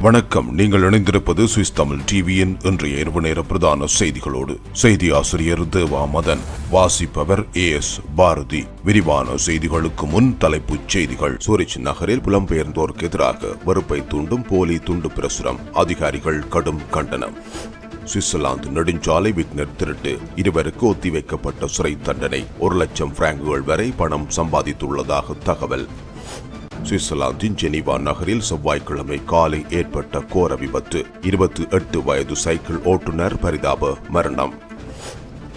வணக்கம். நீங்கள் இணைந்திருப்பது சுவிஸ் தமிழ் டிவியின் இன்றைய இரவு நேர பிரதான செய்திகளோடு. செய்தி ஆசிரியர் தேவா மதன் வாசிப்பவர் ஏ எஸ் பாரதி. விரிவான செய்திகளுக்கு முன் தலைப்புச் செய்திகள். சூரிச் நகரில் புலம்பெயர்ந்தோருக்கு எதிராக வெறுப்பை தூண்டும் போலி துண்டு பிரசுரம். அதிகாரிகள் கடும் கண்டனம். சுவிட்சர்லாந்து நெடுஞ்சாலை விக்னர் திருட்டு. இருவருக்கு ஒத்திவைக்கப்பட்ட சிறை தண்டனை. ஒரு லட்சம் பிராங்குகள் வரை பணம் சம்பாதித்துள்ளதாக தகவல். சுவிட்சர்லாந்தின் ஜெனீவா நகரில் செவ்வாய்க்கிழமை காலை ஏற்பட்ட கோர விபத்து. இருபத்தி எட்டு வயது சைக்கிள் ஓட்டுநர் பரிதாப மரணம்.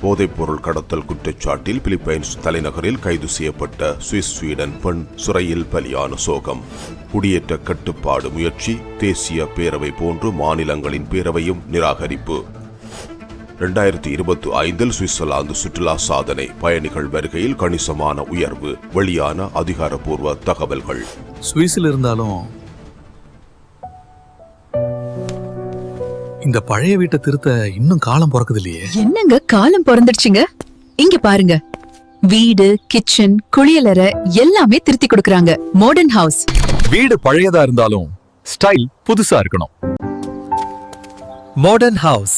போதைப்பொருள் கடத்தல் குற்றச்சாட்டில் பிலிப்பைன்ஸ் தலைநகரில் கைது செய்யப்பட்ட சுவிஸ் ஸ்வீடன் பெண் சிறையில் பலியான சோகம். குடியேற்ற கட்டுப்பாடு முயற்சி தேசிய பேரவை போன்று மாநிலங்களின் பேரவையும் நிராகரிப்பு. இரண்டாயிரத்தி இருபத்தி ஐந்தில் சுவிட்சர்லாந்து சுற்றுலா சாதனை பயணிகள் வருகையில் கணிசமான உயர்வு வெளியான அதிகாரப்பூர்வ தகவல்கள். சுவிஸ்ல இருந்தாலும் இந்த பழைய வீட்டை திருத்த இன்னும் காலம் பிறக்குது இல்லையே என்னங்க காலம் பிறந்துடுச்சுங்க? இங்க பாருங்க. வீடு கிச்சன் குளியலறை எல்லாமே திருத்தி கொடுக்கறாங்க. மாடர்ன் ஹவுஸ் வீடு பழையதா இருந்தாலும் ஸ்டைல் புதுசா இருக்கணும். மாடர்ன் ஹவுஸ்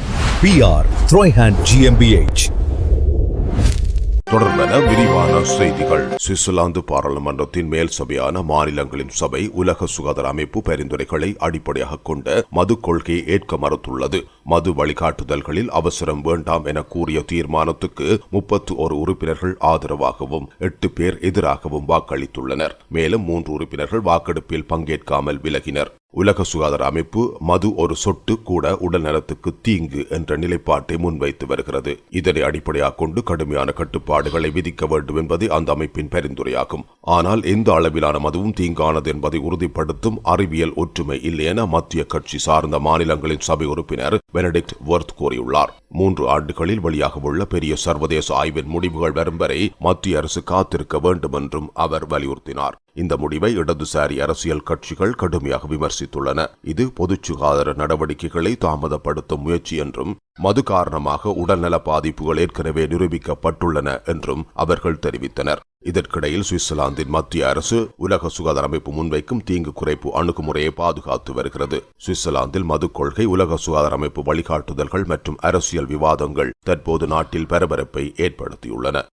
பிஆர் த்ரோய்ஹேண்ட் ஜிஎம்பிஎச் தொடர்பென விரிவான செய்திகள். சுவிட்சர்லாந்து பாராளுமன்றத்தின் மேல் சபையான மாநிலங்களின் சபை உலக சுகாதார அமைப்பு பரிந்துரைகளை அடிப்படையாக கொண்ட மது கொள்கையை ஏற்க மறுத்துள்ளது. மது வழிகாட்டுதல்களில் அவசரம் வேண்டாம் என கூறிய தீர்மானத்துக்கு முப்பத்து ஒரு உறுப்பினர்கள் ஆதரவாகவும் எட்டு பேர் எதிராகவும் வாக்களித்துள்ளனர். மேலும் மூன்று உறுப்பினர்கள் வாக்கெடுப்பில் பங்கேற்காமல் விலகினர். உலக சுகாதார அமைப்பு மது ஒரு சொட்டு கூட உடல் நலத்துக்கு தீங்கு என்ற நிலைப்பாட்டை முன்வைத்து வருகிறது. இதனை அடிப்படையாக கொண்டு கடுமையான கட்டுப்பாடுகளை விதிக்க வேண்டும் என்பது அந்த அமைப்பின் பரிந்துரையாகும். ஆனால் எந்த அளவிலான மதுவும் தீங்கானது என்பதை உறுதிப்படுத்தும் அறிவியல் ஒற்றுமை இல்லை என மத்திய கட்சி சார்ந்த மாநிலங்களின் சபை உறுப்பினர் பெனடிக்ட் வொர்த் கூறியுள்ளார். மூன்று ஆண்டுகளில் வெளியாகவுள்ள பெரிய சர்வதேச ஆய்வின் முடிவுகள் வரும் வரை மத்திய அரசு காத்திருக்க வேண்டும் என்றும் அவர் வலியுறுத்தினார். இந்த முடிவை இடதுசாரி அரசியல் கட்சிகள் கடுமையாக விமர்சித்துள்ளன. இது பொது சுகாதார நடவடிக்கைகளை தாமதப்படுத்தும் முயற்சி என்றும் மது காரணமாக உடல்நல பாதிப்புகள் ஏற்கனவே நிரூபிக்கப்பட்டுள்ளன என்றும் அவர்கள் தெரிவித்தனர். இதற்கிடையில் சுவிட்சர்லாந்தின் மத்திய அரசு உலக சுகாதார அமைப்பு முன்வைக்கும் தீங்கு குறைப்பு அணுகுமுறையை பாதுகாத்து வருகிறது. சுவிட்சர்லாந்தில் மது கொள்கை உலக சுகாதார அமைப்பு வழிகாட்டுதல்கள் மற்றும் அரசியல் விவாதங்கள் தற்போது நாட்டில் பரபரப்பை ஏற்படுத்தியுள்ளன.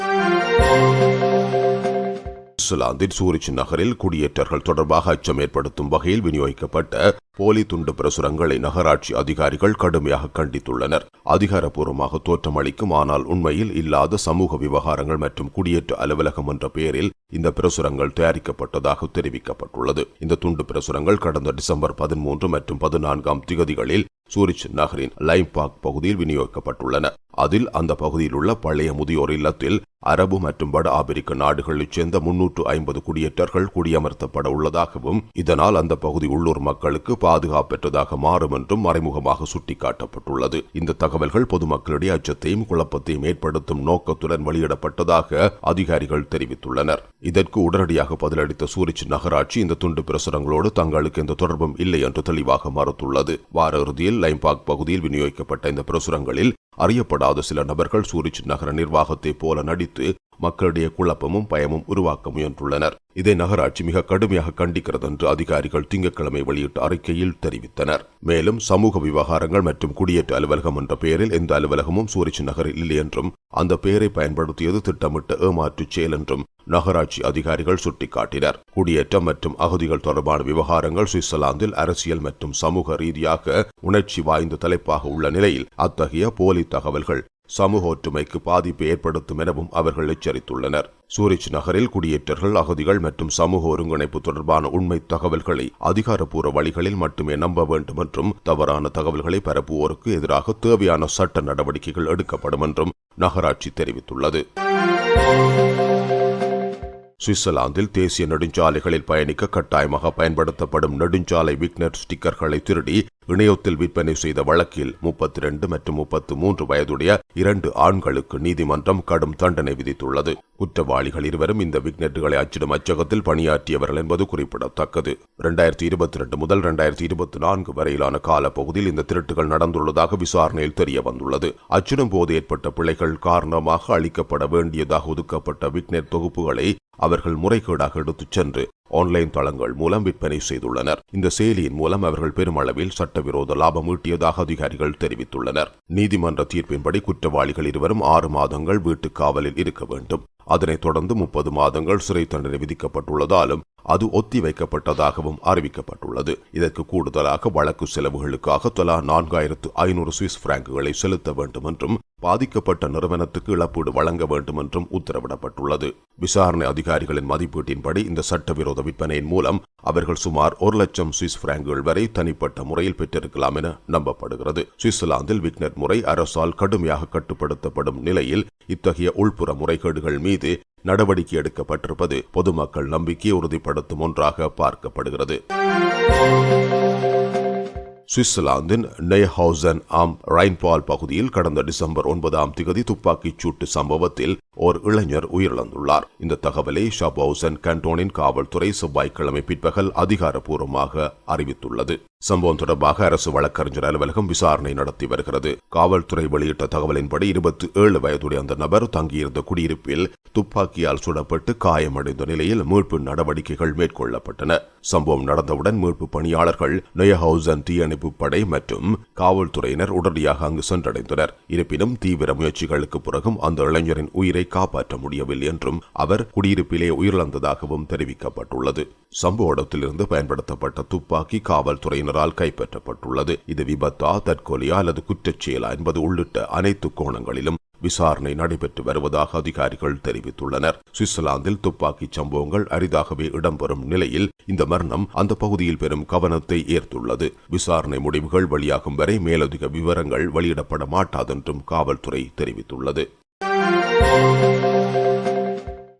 சுவிட்சர்லாந்தின் சூரிச் நகரில் குடியேற்றர்கள் தொடர்பாக அச்சம் ஏற்படுத்தும் வகையில் விநியோகிக்கப்பட்ட போலி துண்டு பிரசுரங்களை நகராட்சி அதிகாரிகள் கடுமையாக கண்டித்துள்ளனர். அதிகாரப்பூர்வமாக தோற்றமளிக்கும் ஆனால் உண்மையில் இல்லாத சமூக விவகாரங்கள் மற்றும் குடியேற்ற அலுவலகம் என்ற பெயரில் இந்த பிரசுரங்கள் தயாரிக்கப்பட்டதாக தெரிவிக்கப்பட்டுள்ளது. இந்த துண்டு பிரசுரங்கள் கடந்த டிசம்பர் பதிமூன்று மற்றும் பதினான்காம் திகதிகளில் சூரிச் நகரின் லைம்பாக் பகுதியில் விநியோகிக்கப்பட்டுள்ளன. அதில் அந்த பகுதியில் உள்ள பழைய முதியோர் இல்லத்தில் அரபு மற்றும் வட ஆப்பிரிக்க நாடுகளைச் சேர்ந்த முன்னூற்று ஐம்பது குடியேற்றர்கள் குடியமர்த்தப்பட உள்ளதாகவும் இதனால் அந்த பகுதி உள்ளூர் மக்களுக்கு பாதுகாப்பற்றதாக மாறும் என்றும் மறைமுகமாக சுட்டிக்காட்டப்பட்டுள்ளது. இந்த தகவல்கள் பொதுமக்களிடையே அச்சத்தையும் குழப்பத்தையும் ஏற்படுத்தும் நோக்கத்துடன் வெளியிடப்பட்டதாக அதிகாரிகள் தெரிவித்துள்ளனர். இதற்கு உடனடியாக பதிலளித்த சூரிச் நகராட்சி இந்த துண்டு பிரசுரங்களோடு தங்களுக்கு எந்த தொடர்பும் இல்லை என்று தெளிவாக மறுத்துள்ளது. வார இறுதியில் லைம்பாக் பகுதியில் விநியோகிக்கப்பட்ட இந்த பிரசுரங்களில் அறியப்படாத சில நபர்கள் சூரிச் நகர நிர்வாகத்தைப் போல நடித்து மக்களிடையே குழப்பமும் பயமும் உருவாக்க முயன்றுள்ளனர். இதை நகராட்சி மிக கடுமையாக கண்டிக்கிறது என்று அதிகாரிகள் திங்கட்கிழமை வெளியிட்ட அறிக்கையில் தெரிவித்தனர். மேலும் சமூக விவகாரங்கள் மற்றும் குடியேற்ற அலுவலகம் என்ற பெயரில் எந்த அலுவலகமும் சூரிச் நகரில் இல்லை என்றும் அந்த பெயரை பயன்படுத்தியது திட்டமிட்ட ஏமாற்றுச் செயல் என்றும் நகராட்சி அதிகாரிகள் சுட்டிக்காட்டினர். குடியேற்றம் மற்றும் அகதிகள் தொடர்பான விவகாரங்கள் சுவிட்சர்லாந்தில் அரசியல் மற்றும் சமூக ரீதியாக உணர்ச்சி வாய்ந்த தலைப்பாக உள்ள நிலையில் அத்தகைய போலி தகவல்கள் சமூக ஒற்றுமைக்கு பாதிப்பை ஏற்படுத்தும் எனவும் அவர்கள் எச்சரித்துள்ளனர். சூரிச் நகரில் குடியேற்றர்கள் அகதிகள் மற்றும் சமூக ஒருங்கிணைப்பு தொடர்பான உண்மை தகவல்களை அதிகாரப்பூர்வ வழிகளில் மட்டுமே நம்ப வேண்டும் என்றும் தவறான தகவல்களை பரப்புவோருக்கு எதிராக தேவையான சட்ட நடவடிக்கைகள் எடுக்கப்படும் என்றும் நகராட்சி தெரிவித்துள்ளது. சுவிட்சர்லாந்தில் தேசிய நெடுஞ்சாலைகளில் பயணிக்க கட்டாயமாக பயன்படுத்தப்படும் நெடுஞ்சாலை விக்னர் ஸ்டிக்கர்களை திருடி இணையத்தில் விற்பனை செய்த வழக்கில் முப்பத்தி ரெண்டு மற்றும் முப்பத்து மூன்று வயதுடைய இரண்டு ஆண்களுக்கு நீதிமன்றம் கடும் தண்டனை விதித்துள்ளது. குற்றவாளிகள் இருவரும் இந்த விக்னெட்டுகளை அச்சிடும் அச்சகத்தில் பணியாற்றியவர்கள் என்பது குறிப்பிடத்தக்கது. இரண்டாயிரத்தி இருபத்தி ரெண்டு முதல் இரண்டாயிரத்தி இருபத்தி நான்கு வரையிலான காலப்பகுதியில் இந்த திருட்டுகள் நடந்துள்ளதாக விசாரணையில் தெரிய வந்துள்ளது அச்சிடும் போது ஏற்பட்ட பிழைகள் காரணமாக அளிக்கப்பட வேண்டியதாக ஒதுக்கப்பட்ட விக்னெட் தொகுப்புகளை அவர்கள் முறைகேடாக எடுத்துச் சென்று ஆன்லைன் தளங்கள் மூலம் விற்பனை செய்துள்ளனர். இந்த செயலியின் மூலம் அவர்கள் பெருமளவில் சட்டவிரோத லாபம் ஈட்டியதாக அதிகாரிகள் தெரிவித்துள்ளனர். நீதிமன்ற தீர்ப்பின்படி குற்றவாளிகள் இருவரும் ஆறு மாதங்கள் வீட்டுக் காவலில் இருக்க வேண்டும். அதனைத் தொடர்ந்து முப்பது மாதங்கள் சிறை தண்டனை விதிக்கப்பட்டுள்ளதாலும் அது ஒத்திவைக்கப்பட்டதாகவும் அறிவிக்கப்பட்டுள்ளது. இதற்கு கூடுதலாக வழக்கு செலவுகளுக்காக தலா நான்காயிரத்து ஐநூறு சுவிஸ் பிராங்குகளை செலுத்த வேண்டும் என்றும் பாதிக்கப்பட்ட நிறுவனத்துக்கு இழப்பீடு வழங்க வேண்டும் என்றும் உத்தரவிடப்பட்டுள்ளது. விசாரணை அதிகாரிகளின் மதிப்பீட்டின்படி இந்த சட்டவிரோத விற்பனையின் மூலம் அவர்கள் சுமார் ஒரு லட்சம் சுவிஸ் பிராங்குகள் வரை தனிப்பட்ட முறையில் பெற்றிருக்கலாம் என நம்பப்படுகிறது. சுவிட்சர்லாந்தில் விக்னெட் முறை அரசால் கடுமையாக கட்டுப்படுத்தப்படும் நிலையில் இத்தகைய உள்புற முறைகேடுகள் மீது நடவடிக்கை எடுக்கப்பட்டிருப்பது பொதுமக்கள் நம்பிக்கையை உறுதிப்படுத்தும் ஒன்றாக பார்க்கப்படுகிறது. சுவிட்சர்லாந்தின் நெய்ஹவுசன் ஆம் ரைன்பால் பகுதியில் கடந்த டிசம்பர் ஒன்பதாம் திகதி துப்பாக்கிச் சூட்டு சம்பவத்தில் ஓர் இளைஞர் உயிரிழந்துள்ளார். இந்த தகவலை ஷாபவுசன் கண்டோனின் காவல்துறை செவ்வாய்க்கிழமை பிற்பகல் அதிகாரப்பூர்வமாக அறிவித்துள்ளது. சம்பவம் தொடர்பாக அரசு வழக்கறிஞர் அலுவலகம் விசாரணை நடத்தி வருகிறது. காவல்துறை வெளியிட்ட தகவலின்படி இருபத்தி ஏழு வயதுடைய அந்த நபர் தங்கியிருந்த குடியிருப்பில் துப்பாக்கியால் சுடப்பட்டு காயமடைந்த நிலையில் மீட்பு நடவடிக்கைகள் மேற்கொள்ளப்பட்டன. சம்பவம் நடந்தவுடன் மீட்பு பணியாளர்கள் நொயஹவுசன் தீயணைப்பு படை மற்றும் காவல்துறையினர் உடனடியாக அங்கு சென்றடைந்தனர். இருப்பினும் தீவிர முயற்சிகளுக்கு பிறகும் அந்த இளைஞரின் உயிரை காப்பாற்ற முடியவில்லை என்றும் அவர் குடியிருப்பிலே உயிரிழந்ததாகவும் தெரிவிக்கப்பட்டுள்ளது. சம்பவ இடத்திலிருந்து பயன்படுத்தப்பட்ட துப்பாக்கி காவல்துறையினரால் கைப்பற்றப்பட்டுள்ளது. இது விபத்தா தற்கொலையா அல்லது குற்றச் செயலா என்பது உள்ளிட்ட அனைத்து கோணங்களிலும் விசாரணை நடைபெற்று வருவதாக அதிகாரிகள் தெரிவித்துள்ளனர். சுவிட்சர்லாந்தில் துப்பாக்கிச் சம்பவங்கள் அரிதாகவே இடம்பெறும் நிலையில் இந்த மரணம் அந்த பகுதியில் பெரும் கவனத்தை ஏற்றுள்ளது விசாரணை முடிவுகள் வெளியாகும் வரை மேலதிக விவரங்கள் வெளியிடப்பட மாட்டாதென்றும் காவல்துறை தெரிவித்துள்ளது.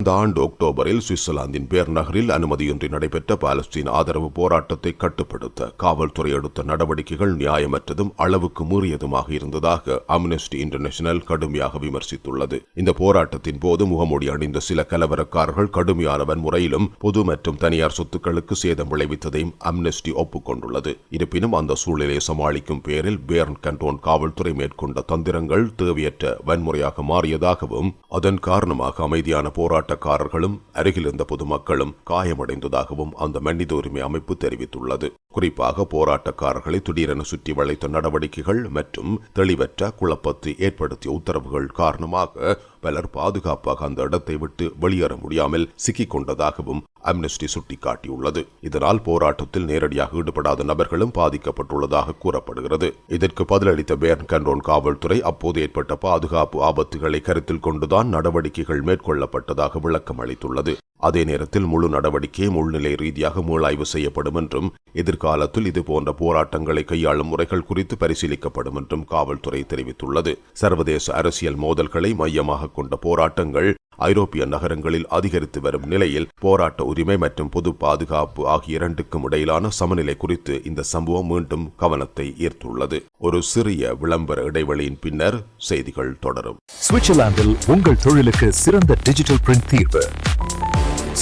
இந்த ஆண்டு அக்டோபரில் சுவிட்சர்லாந்தின் பேர் நகரில் அனுமதியின்றி நடைபெற்ற பாலஸ்தீன் ஆதரவு போராட்டத்தை கட்டுப்படுத்த காவல்துறை எடுத்த நடவடிக்கைகள் நியாயமற்றதும் அளவுக்கு மீறியதுமாக இருந்ததாக அம்னெஸ்டி இன்டர்நேஷனல் கடுமையாக விமர்சித்துள்ளது. இந்த போராட்டத்தின் போது முகமூடி அணிந்த சில கலவரக்காரர்கள் கடுமையான வன்முறையிலும் பொது மற்றும் தனியார் சொத்துக்களுக்கு சேதம் விளைவித்ததையும் அம்னெஸ்டி ஒப்புக்கொண்டுள்ளது. இருப்பினும் அந்த சூழ்நிலையை சமாளிக்கும் பேரில் பேர்ன் கண்டோன் காவல்துறை மேற்கொண்ட தந்திரங்கள் தேவையற்ற வன்முறையாக மாறியதாகவும் அதன் காரணமாக அமைதியான போராட்டக்காரர்களும் அருகிலிருந்த பொதுமக்களும் காயமடைந்ததாகவும் அந்த மனித உரிமை அமைப்பு தெரிவித்துள்ளது. குறிப்பாக போராட்டக்காரர்களை திடீரென சுற்றி வளைத்த நடவடிக்கைகள் மற்றும் தெளிவற்ற குழப்பத்தை ஏற்படுத்திய உத்தரவுகள் காரணமாக பலர் பாதுகாப்பாக அந்த இடத்தை விட்டு வெளியேற முடியாமல் சிக்கிக் கொண்டதாகவும் அம்னஸ்டி சுட்டிக்காட்டியுள்ளது. இதனால் போராட்டத்தில் நேரடியாக ஈடுபடாத நபர்களும் பாதிக்கப்பட்டுள்ளதாக கூறப்படுகிறது. இதற்கு பதிலளித்த பேர்ன் கண்டோன் காவல்துறை அப்போது ஏற்பட்ட பாதுகாப்பு ஆபத்துகளை கருத்தில் கொண்டுதான் நடவடிக்கைகள் மேற்கொள்ளப்பட்டதாக விளக்கம் அளித்துள்ளது அதே நேரத்தில் முழு நடவடிக்கை உள்நிலை ரீதியாக மூளாய்வு செய்யப்படும் என்றும் எதிர்காலத்தில் இதுபோன்ற போராட்டங்களை கையாளும் முறைகள் குறித்து பரிசீலிக்கப்படும் என்றும் காவல்துறை தெரிவித்துள்ளது. சர்வதேச அரசியல் மோதல்களை மையமாக கொண்ட போராட்டங்கள் ஐரோப்பிய நகரங்களில் அதிகரித்து வரும் நிலையில் போராட்ட உரிமை மற்றும் பொது பாதுகாப்பு ஆகிய இரண்டுக்கும் இடையிலான சமநிலை குறித்து இந்த சம்பவம் மீண்டும் கவனத்தை ஈர்த்துள்ளது. ஒரு சிறிய விளம்பர இடைவெளியின் பின்னர் செய்திகள் தொடரும். சுவிட்சர்லாந்தில் உங்கள் தொழிலுக்கு சிறந்த டிஜிட்டல் பிரிண்ட் தீர்வு.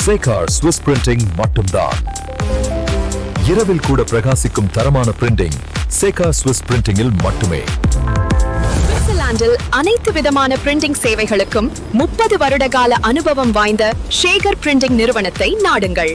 சேகார் ஸ்விஸ் பிரிண்டிங் மட்டும்தான். இரவில் கூட பிரகாசிக்கும் தரமான பிரிண்டிங் சேகார் ஸ்விஸ் பிரிண்டிங்கில் மட்டுமே. சுவிட்சர்லாந்தில் அனைத்து விதமான பிரிண்டிங் சேவைகளுக்கும் முப்பது வருட கால அனுபவம் வாய்ந்த ஷேகர் பிரிண்டிங் நிறுவனத்தை நாடுங்கள்.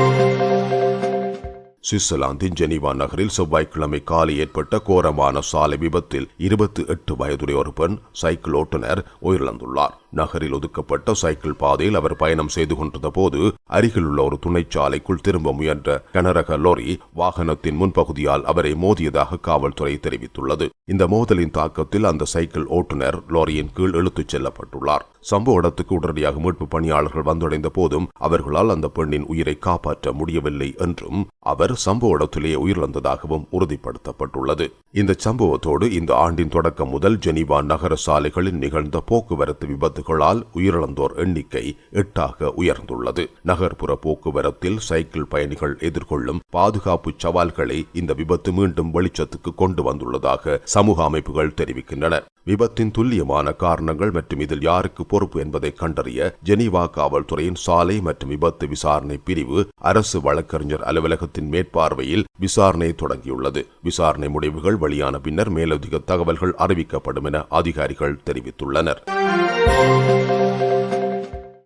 சுவிட்சர்லாந்தின் ஜெனீவா நகரில் செவ்வாய்க்கிழமை காலை ஏற்பட்ட கோரமான சாலை விபத்தில் இருபத்தி எட்டு வயதுடைய ஒரு பெண் சைக்கிள் ஓட்டுநர் உயிரிழந்துள்ளார். நகரில் ஒதுக்கப்பட்ட சைக்கிள் பாதையில் அவர் பயணம் செய்து கொண்டிருந்த போது அருகிலுள்ள ஒரு துணைச்சாலைக்குள் திரும்ப முயன்ற கனரக லோரி வாகனத்தின் முன்பகுதியால் அவரை மோதியதாக காவல்துறை தெரிவித்துள்ளது. இந்த மோதலின் தாக்கத்தில் அந்த சைக்கிள் ஓட்டுநர் லோரியின் கீழ் இழுத்துச் செல்லப்பட்டுள்ளார். சம்பவ இடத்துக்கு உடனடியாக மீட்பு பணியாளர்கள் வந்தடைந்த போதும் அவர்களால் அந்த பெண்ணின் உயிரை காப்பாற்ற முடியவில்லை என்றும் அவர் சம்பவ இடத்திலேயே உயிரிழந்ததாகவும் உறுதிப்படுத்தப்பட்டுள்ளது. இந்த சம்பவத்தோடு இந்த ஆண்டின் தொடக்கம் முதல் ஜெனீவா நகர சாலைகளில் நிகழ்ந்த போக்குவரத்து விபத்துகளால் உயிரிழந்தோர் எண்ணிக்கை எட்டாக உயர்ந்துள்ளது. நகர்ப்புற போக்குவரத்தில் சைக்கிள் பயணிகள் எதிர்கொள்ளும் பாதுகாப்பு சவால்களை இந்த விபத்து மீண்டும் வெளிச்சத்துக்கு கொண்டு வந்துள்ளதாக சமூக அமைப்புகள் தெரிவிக்கின்றன. விபத்தின் துல்லியமான காரணங்கள் மற்றும் இதில் யாருக்கு பொறுப்பு என்பதை கண்டறிய ஜெனீவா காவல்துறையின் சாலை மற்றும் விபத்து விசாரணை பிரிவு அரசு வழக்கறிஞர் அலுவலகத்தின் மேற்பார்வையில் விசாரணை தொடங்கியுள்ளது. விசாரணை முடிவுகள் வெளியான பின்னர் மேலதிக தகவல்கள் அறிவிக்கப்படும் என அதிகாரிகள் தெரிவித்துள்ளனர்.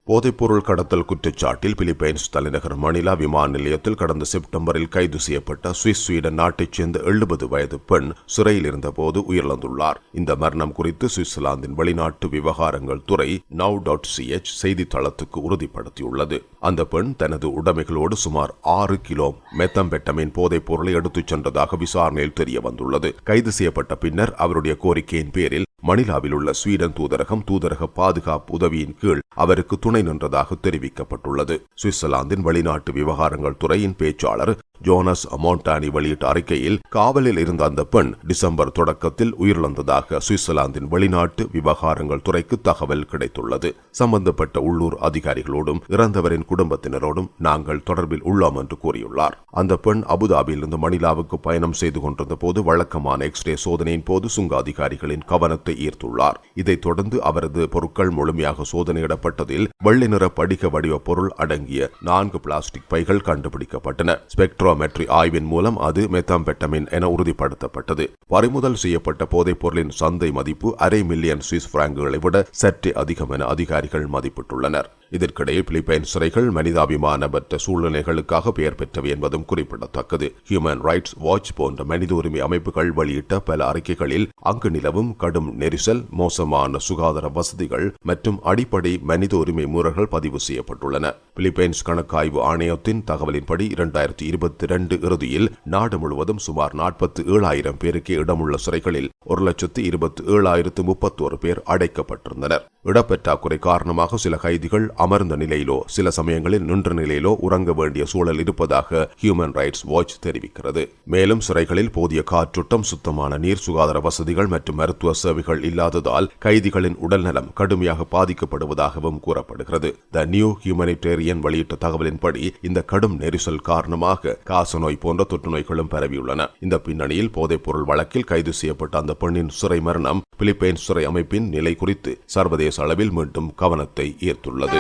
போதைப்பொருள் கடத்தல் குற்றச்சாட்டில் பிலிப்பைன்ஸ் தலைநகர் மணிலா விமான நிலையத்தில் கடந்த செப்டம்பரில் கைது செய்யப்பட்ட சுவிஸ் ஸ்வீடன் நாட்டைச் சேர்ந்த எழுபது வயது பெண் சிறையில் இருந்தபோது உயிரிழந்துள்ளார். இந்த மரணம் குறித்து சுவிட்சர்லாந்தின் வெளிநாட்டு விவகாரங்கள் துறை நவ் டாட் சிஎச் செய்தித்தளத்துக்கு உறுதிப்படுத்தியுள்ளது. அந்த பெண் தனது உடைமைகளோடு சுமார் ஆறு கிலோ மெத்தம்பெட்டமின் போதைப் பொருளை எடுத்துச் சென்றதாக விசாரணையில் தெரிய வந்துள்ளது கைது செய்யப்பட்ட பின்னர் அவருடைய கோரிக்கையின் பேரில் மணிலாவில் உள்ள ஸ்வீடன் தூதரகம் தூதரக பாதுகாப்பு உதவியின் கீழ் அவருக்கு துணை துணை நின்றதாக தெரிவிக்கப்பட்டுள்ளது. சுவிட்சர்லாந்தின் வெளிநாட்டு விவகாரங்கள் துறையின் பேச்சாளர் ஜோனஸ் அமோண்டானி வெளியிட்ட அறிக்கையில் காவலில் இருந்த அந்த பெண் டிசம்பர் தொடக்கத்தில் உயிரிழந்ததாக சுவிட்சர்லாந்தின் வெளிநாட்டு விவகாரங்கள் துறைக்கு தகவல் கிடைத்துள்ளது. சம்பந்தப்பட்ட உள்ளூர் அதிகாரிகளோடும் இறந்தவரின் குடும்பத்தினரோடும் நாங்கள் தொடர்பில் உள்ளோம் என்று கூறியுள்ளார். அந்த பெண் அபுதாபியிலிருந்து மணிலாவுக்கு பயணம் செய்து கொண்டிருந்த போது வழக்கமான எக்ஸ்ரே சோதனையின் போது சுங்க அதிகாரிகளின் கவனத்தை ஈர்த்துள்ளார். இதைத் தொடர்ந்து அவரது பொருட்கள் முழுமையாக சோதனையிடப்பட்டதில் வெள்ளை நிற படிக வடிவ பொருள் அடங்கிய நான்கு பிளாஸ்டிக் பைகள் கண்டுபிடிக்கப்பட்டன. ஸ்பெக்ட்ரோமெட்ரி ஆய்வின் மூலம் அது மெத்தாம்பெட்டமின் என உறுதிப்படுத்தப்பட்டது. பறிமுதல் செய்யப்பட்ட போதைப் பொருளின் சந்தை மதிப்பு அரை மில்லியன் சுவிஸ் பிராங்குகளை விட சற்றே அதிகம் என அதிகாரிகள் மதிப்பிட்டுள்ளனர். இதற்கிடையே பிலிப்பைன் சிறைகள் மனிதாபிமானமற்ற சூழ்நிலைகளுக்காக பெயர் பெற்றவை என்பதும் குறிப்பிடத்தக்கது. ஹியூமன் ரைட்ஸ் வாட்ச் போன்ற மனித உரிமை அமைப்புகள் வெளியிட்ட பல அறிக்கைகளில் அங்கு நிலவும் கடும் நெரிசல் மோசமான சுகாதார வசதிகள் மற்றும் அடிப்படை மனித உரிமை மீறல்கள் பதிவு செய்யப்பட்டுள்ளன. பிலிப்பைன்ஸ் கணக்காய்வு ஆணையத்தின் தகவலின்படி இரண்டாயிரத்தி இருபத்தி இரண்டு இறுதியில் நாடு முழுவதும் சுமார் நாற்பத்தி ஏழாயிரம் பேருக்கு இடமுள்ள சிறைகளில் ஒரு லட்சத்து இருபத்தி ஏழாயிரத்து முப்பத்தோரு பேர் அடைக்கப்பட்டிருந்தனர். இடப்பற்றாக்குறை காரணமாக சில கைதிகள் அமர்ந்த நிலையிலோ சில சமயங்களில் நின்ற நிலையிலோ உறங்க வேண்டிய சூழல் இருப்பதாக ஹியூமன் ரைட்ஸ் வாட்ச் தெரிவிக்கிறது. மேலும் சிறைகளில் போதிய காற்றோட்டம் சுத்தமான நீர் சுகாதார வசதிகள் மற்றும் மருத்துவ சேவைகள் இல்லாததால் கைதிகளின் உடல்நலம் கடுமையாக பாதிக்கப்படுவதாகவும் கூறப்படுகிறது. த நியூ ஹியூமனிடேரியன் வெளியிட்ட தகவலின்படி இந்த கடும் நெரிசல் காரணமாக காசநோய் போன்ற தொற்று நோய்களும் பரவியுள்ளன. இந்த பின்னணியில் போதைப்பொருள் வழக்கில் கைது செய்யப்பட்ட அந்த பெண்ணின் சிறை மரணம் பிலிப்பைன்ஸ் சிறை அமைப்பின் நிலை குறித்து சர்வதேச அளவில் மீண்டும் கவனத்தை ஈர்த்துள்ளது.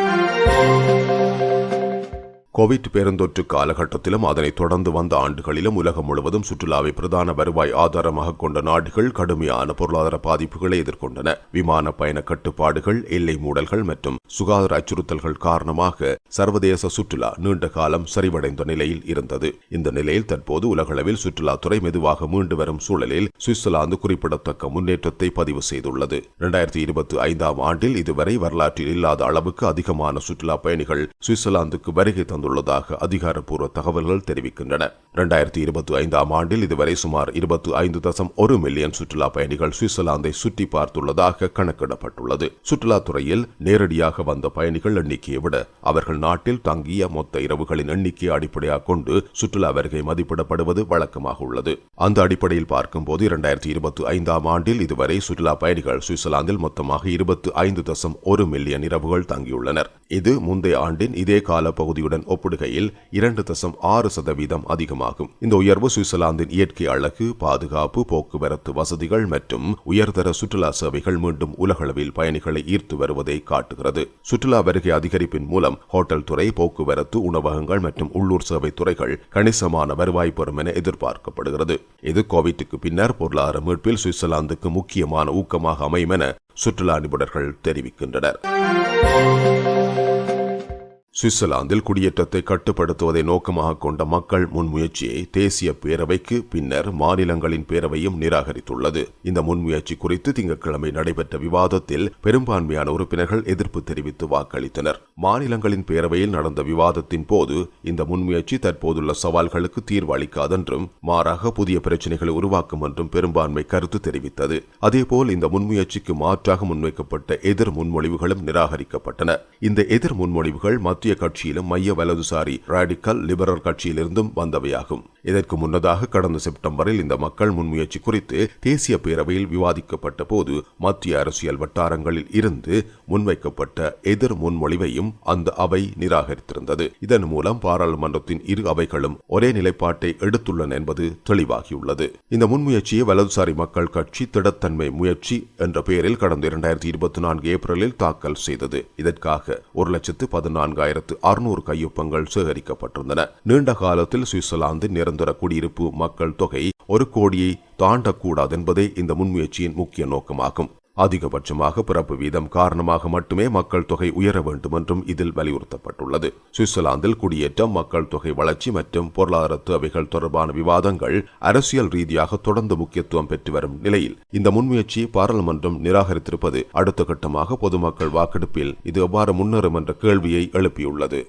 கோவிட் பெருந்தொற்று காலகட்டத்திலும் அதனைத் தொடர்ந்து வந்த ஆண்டுகளிலும் உலகம் முழுவதும் சுற்றுலாவை பிரதான வருவாய் ஆதாரமாக கொண்ட நாடுகள் கடுமையான பொருளாதார பாதிப்புகளை எதிர்கொண்டன. விமான பயண கட்டுப்பாடுகள் எல்லை மூடல்கள் மற்றும் சுகாதார அச்சுறுத்தல்கள் காரணமாக சர்வதேச சுற்றுலா நீண்ட காலம் சரிவடைந்த நிலையில் இருந்தது. இந்த நிலையில் தற்போது உலகளவில் சுற்றுலாத்துறை மெதுவாக மீண்டு வரும் சூழலில் சுவிட்சர்லாந்து குறிப்பிடத்தக்க முன்னேற்றத்தை பதிவு செய்துள்ளது. இரண்டாயிரத்தி இருபத்தி ஐந்தாம் ஆண்டில் இதுவரை வரலாற்றில் இல்லாத அளவுக்கு அதிகமான சுற்றுலா பயணிகள் சுவிட்சர்லாந்துக்கு வருகை தந்து வந்துள்ளதாக அதிகாரப்பூர்வ தகவல்கள் தெரிவிக்கின்றன. இரண்டாயிரத்தி இருபத்தி ஐந்தாம் ஆண்டில் இதுவரை சுமார் இருபத்தி ஐந்து தசம் ஒரு மில்லியன் சுற்றுலா பயணிகள் சுவிட்சர்லாந்தை சுற்றி பார்த்துள்ளதாக கணக்கிடப்பட்டுள்ளது. சுற்றுலாத்துறையில் நேரடியாக வந்த பயணிகள் எண்ணிக்கையை விட அவர்கள் நாட்டில் தங்கிய மொத்த இரவுகளின் எண்ணிக்கையை அடிப்படையாக கொண்டு சுற்றுலா வருகை மதிப்பிடப்படுவது வழக்கமாக உள்ளது. அந்த அடிப்படையில் பார்க்கும்போது இரண்டாயிரத்தி இருபத்தி ஐந்தாம் ஆண்டில் இதுவரை சுற்றுலா பயணிகள் சுவிட்சர்லாந்தில் மொத்தமாக இருபத்தி ஐந்து தசம் ஒரு மில்லியன் இரவுகள் தங்கியுள்ளனர். இது முந்தைய ஆண்டின் இதே கால பகுதியுடன் ஒப்பிடுகையில் இரண்டு தசம் ஆறு சதவீதம் அதிகமாகும். இந்த உயர்வு சுவிட்சர்லாந்தின் இயற்கை அழகு பாதுகாப்பு போக்குவரத்து வசதிகள் மற்றும் உயர்தர சுற்றுலா சேவைகள் மீண்டும் உலகளவில் பயணிகளை ஈர்த்து வருவதை காட்டுகிறது. சுற்றுலா வருகை அதிகரிப்பின் மூலம் ஹோட்டல் துறை போக்குவரத்து உணவகங்கள் மற்றும் உள்ளூர் சேவை துறைகள் கணிசமான வருவாய் பெறும் என எதிர்பார்க்கப்படுகிறது. இது கோவிட்டுக்கு பின்னர் பொருளாதார மீட்பில் சுவிட்சர்லாந்துக்கு முக்கியமான ஊக்கமாக அமையும் என சுற்றுலா நிபுணர்கள் தெரிவிக்கின்றனர். சுவிட்சர்லாந்தில் குடியேற்றத்தை கட்டுப்படுத்துவதை நோக்கமாக கொண்ட மக்கள் முன்முயற்சியை தேசிய பேரவைக்கு பின்னர் மாநிலங்களின் பேரவையும் நிராகரித்துள்ளது. இந்த முன்முயற்சி குறித்து திங்கட்கிழமை நடைபெற்ற விவாதத்தில் பெரும்பான்மையான உறுப்பினர்கள் எதிர்ப்பு தெரிவித்து வாக்களித்தனர். மாநிலங்களின் பேரவையில் நடந்த விவாதத்தின் போது இந்த முன்முயற்சி தற்போதுள்ள சவால்களுக்கு தீர்வு அளிக்காதென்றும் மாறாக புதிய பிரச்சினைகளை உருவாக்கும் என்றும் பெரும்பான்மை கருத்து தெரிவித்தது. அதேபோல் இந்த முன்முயற்சிக்கு மாற்றாக முன்வைக்கப்பட்ட எதிர் முன்மொழிவுகளும் நிராகரிக்கப்பட்டன. இந்த எதிர் முன்மொழிவுகள் மத்திய கட்சியிலும் மைய வலதுசாரி ராடிக்கல் லிபரல் கட்சியிலிருந்தும் வந்தவையாகும். இதற்கு முன்னதாக கடந்த செப்டம்பரில் இந்த மக்கள் முன்முயற்சி குறித்து தேசிய பேரவையில் விவாதிக்கப்பட்ட போது மத்திய அரசியல் வட்டாரங்களில் இருந்து முன்வைக்கப்பட்ட எதிர் முன்மொழிவையும் அந்த அவை நிராகரித்திருந்தது. இதன் மூலம் பாராளுமன்றத்தின் இரு அவைகளும் ஒரே நிலைப்பாட்டை எடுத்துள்ளன என்பது தெளிவாகியுள்ளது. இந்த முன்முயற்சியை வலதுசாரி மக்கள் கட்சி திடத்தன்மை முயற்சி என்ற பெயரில் கடந்த இரண்டாயிரத்தி இருபத்தி நான்கு ஏப்ரலில் தாக்கல் செய்தது. இதற்காக ஒரு லட்சத்து பதினான்காயிரம் பதினான்காயிரத்து அறுநூறு கையொப்பங்கள் சேகரிக்கப்பட்டிருந்தன. நீண்ட காலத்தில் சுவிட்சர்லாந்து நிரந்தர குடியிருப்பு மக்கள் தொகை ஒரு கோடியை தாண்டக்கூடாது என்பதே இந்த முன்முயற்சியின் முக்கிய நோக்கமாகும். அதிகபட்சமாக பிறப்பு வீதம் காரணமாக மட்டுமே மக்கள் தொகை உயர வேண்டும் என்றும் இதில் வலியுறுத்தப்பட்டுள்ளது. சுவிட்சர்லாந்தில் குடியேற்றம் மக்கள் தொகை வளர்ச்சி மற்றும் பொருளாதார தேவைகள் தொடர்பான விவாதங்கள் அரசியல் ரீதியாக தொடர்ந்து முக்கியத்துவம் பெற்று வரும் நிலையில் இந்த முன்முயற்சி பாராளுமன்றம் நிராகரித்திருப்பது அடுத்த கட்டமாக பொதுமக்கள் வாக்கெடுப்பில் இது எவ்வாறு முன்னேறும் என்ற கேள்வியை எழுப்பியுள்ளது.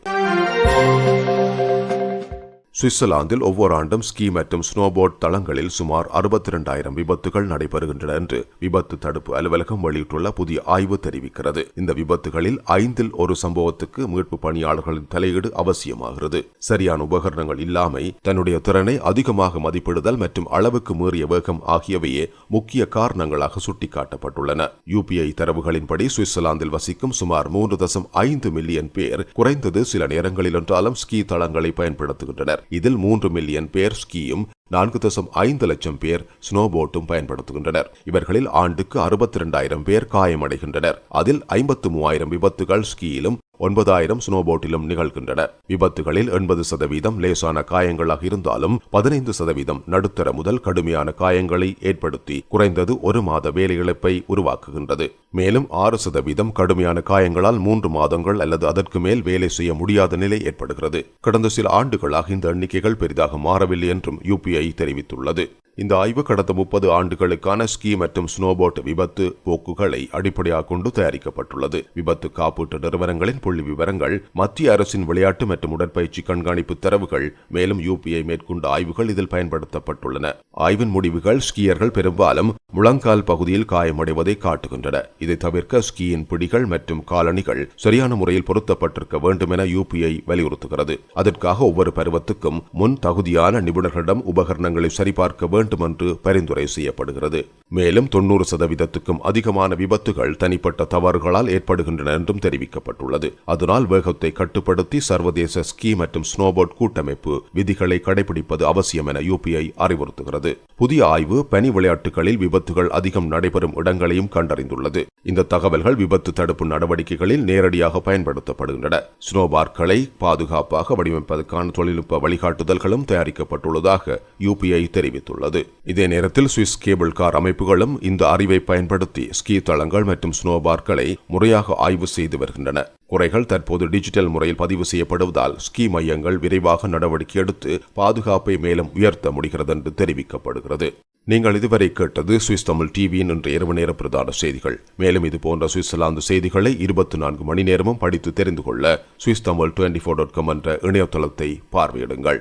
சுவிட்சர்லாந்தில் ஒவ்வொரு ஆண்டும் ஸ்கீ மற்றும் ஸ்னோபோர்ட் தளங்களில் சுமார் அறுபத்தி இரண்டாயிரம் விபத்துகள் நடைபெறுகின்றன என்று விபத்து தடுப்பு அலுவலகம் வெளியிட்டுள்ள புதிய ஆய்வு தெரிவிக்கிறது. இந்த விபத்துகளில் ஐந்தில் ஒரு சம்பவத்துக்கு மீட்பு பணியாளர்களின் தலையீடு அவசியமாகிறது. சரியான உபகரணங்கள் இல்லாமை தன்னுடைய திறனை அதிகமாக மதிப்பிடுதல் மற்றும் அளவுக்கு மீறிய வேகம் ஆகியவையே முக்கிய காரணங்களாக சுட்டிக்காட்டப்பட்டுள்ளன. யூபிஐ தரவுகளின்படி சுவிட்சர்லாந்தில் வசிக்கும் சுமார் மூன்று தசம் ஐந்து மில்லியன் பேர் குறைந்தது சில நேரங்களில் என்றாலும் ஸ்கீ தளங்களை பயன்படுத்துகின்றனர். இதில் மூன்று மில்லியன் பேர் ஸ்கீயும் நான்கு தசம் ஐந்து லட்சம் பேர் ஸ்னோபோட்டும் பயன்படுத்துகின்றனர். இவர்களில் ஆண்டுக்கு அறுபத்தி இரண்டாயிரம் பேர் காயமடைகின்றனர். அதில் ஐம்பத்து மூவாயிரம் விபத்துகள் ஸ்கீயிலும் ஒன்பதாயிரம் ஸ்னோபோட்டிலும் நிகழ்கின்றன. விபத்துகளில் எண்பது சதவீதம் லேசான காயங்களாக இருந்தாலும் பதினைந்து சதவீதம் நடுத்தர முதல் கடுமையான காயங்களை ஏற்படுத்தி குறைந்தது ஒரு மாத வேலையிழப்பை உருவாக்குகின்றது. மேலும் ஆறு சதவீதம் கடுமையான காயங்களால் மூன்று மாதங்கள் அல்லது அதற்கு மேல் வேலை செய்ய முடியாத நிலை ஏற்படுகிறது. கடந்த சில ஆண்டுகளாக இந்த எண்ணிக்கைகள் பெரிதாக மாறவில்லை என்றும் யூபிஐ தெரிவித்துள்ளது. இந்த ஆய்வு கடந்த முப்பது ஆண்டுகளுக்கான ஸ்கீ மற்றும் ஸ்னோபோட் விபத்து போக்குகளை அடிப்படையாக கொண்டு தயாரிக்கப்பட்டுள்ளது. விபத்து காப்பீட்டு நிறுவனங்களின் புள்ளி விவரங்கள் மத்திய அரசின் விளையாட்டு மற்றும் உடற்பயிற்சி கண்காணிப்பு தரவுகள் மேலும் யூபிஐ மேற்கொண்ட ஆய்வுகள் இதில் பயன்படுத்தப்பட்டுள்ளன. ஆய்வின் முடிவுகள் ஸ்கீயர்கள் பெரும்பாலும் முழங்கால் பகுதியில் காயமடைவதை காட்டுகின்றன. இதை தவிர்க்க ஸ்கீயின் பிடிகள் மற்றும் காலணிகள் சரியான முறையில் பொருத்தப்பட்டிருக்க வேண்டும் என யூபிஐ வலியுறுத்துகிறது. அதற்காக ஒவ்வொரு பருவத்துக்கும் முன் தகுதியான நிபுணர்களிடம் உபகரணங்களை சரிபார்க்க வேண்டும் வேண்டும் என்று பரிந்துரை செய்யப்படுகிறது. மேலும் தொன்னூறு சதவீதத்துக்கும் அதிகமான விபத்துகள் தனிப்பட்ட தவறுகளால் ஏற்படுகின்றன என்றும் தெரிவிக்கப்பட்டுள்ளது. அதனால் வேகத்தை கட்டுப்படுத்தி சர்வதேச ஸ்கீ மற்றும் ஸ்னோபோர்ட் கூட்டமைப்பு விதிகளை கடைபிடிப்பது அவசியம் என யூபிஐ அறிவுறுத்துகிறது. புதிய ஆய்வு பனி விளையாட்டுகளில் விபத்துகள் அதிகம் நடைபெறும் இடங்களையும் கண்டறிந்துள்ளது. இந்த தகவல்கள் விபத்து தடுப்பு நடவடிக்கைகளில் நேரடியாக பயன்படுத்தப்படுகின்றன. ஸ்னோபார்க்களை பாதுகாப்பாக வடிவமைப்பதற்கான தொழில்நுட்ப வழிகாட்டுதல்களும் தயாரிக்கப்பட்டுள்ளதாக யூபிஐ தெரிவித்துள்ளது. இதே நேரத்தில் சுவிஸ் கேபிள் கார் அமைப்புகளும் இந்த அறிவை பயன்படுத்தி ஸ்கீ தளங்கள் மற்றும் ஸ்னோபார்களை முறையாக ஆய்வு செய்து வருகின்றன. குறைகள் தற்போது டிஜிட்டல் முறையில் பதிவு செய்யப்படுவதால் ஸ்கீ மையங்கள் விரைவாக நடவடிக்கை எடுத்து பாதுகாப்பை மேலும் உயர்த்த முடிகிறது என்று தெரிவிக்கப்படுகிறது. நீங்கள் இதுவரை கேட்டது சுவிஸ் தமிழ் டிவியின் இன்று இரவு நேர பிரதான செய்திகள். மேலும் இது போன்ற சுவிட்சர்லாந்து செய்திகளை இருபத்தி நான்கு மணி நேரமும் படித்து தெரிந்து கொள்ள Swiss Tamil twenty four dot com என்ற இணையதளத்தை பார்வையிடுங்கள்.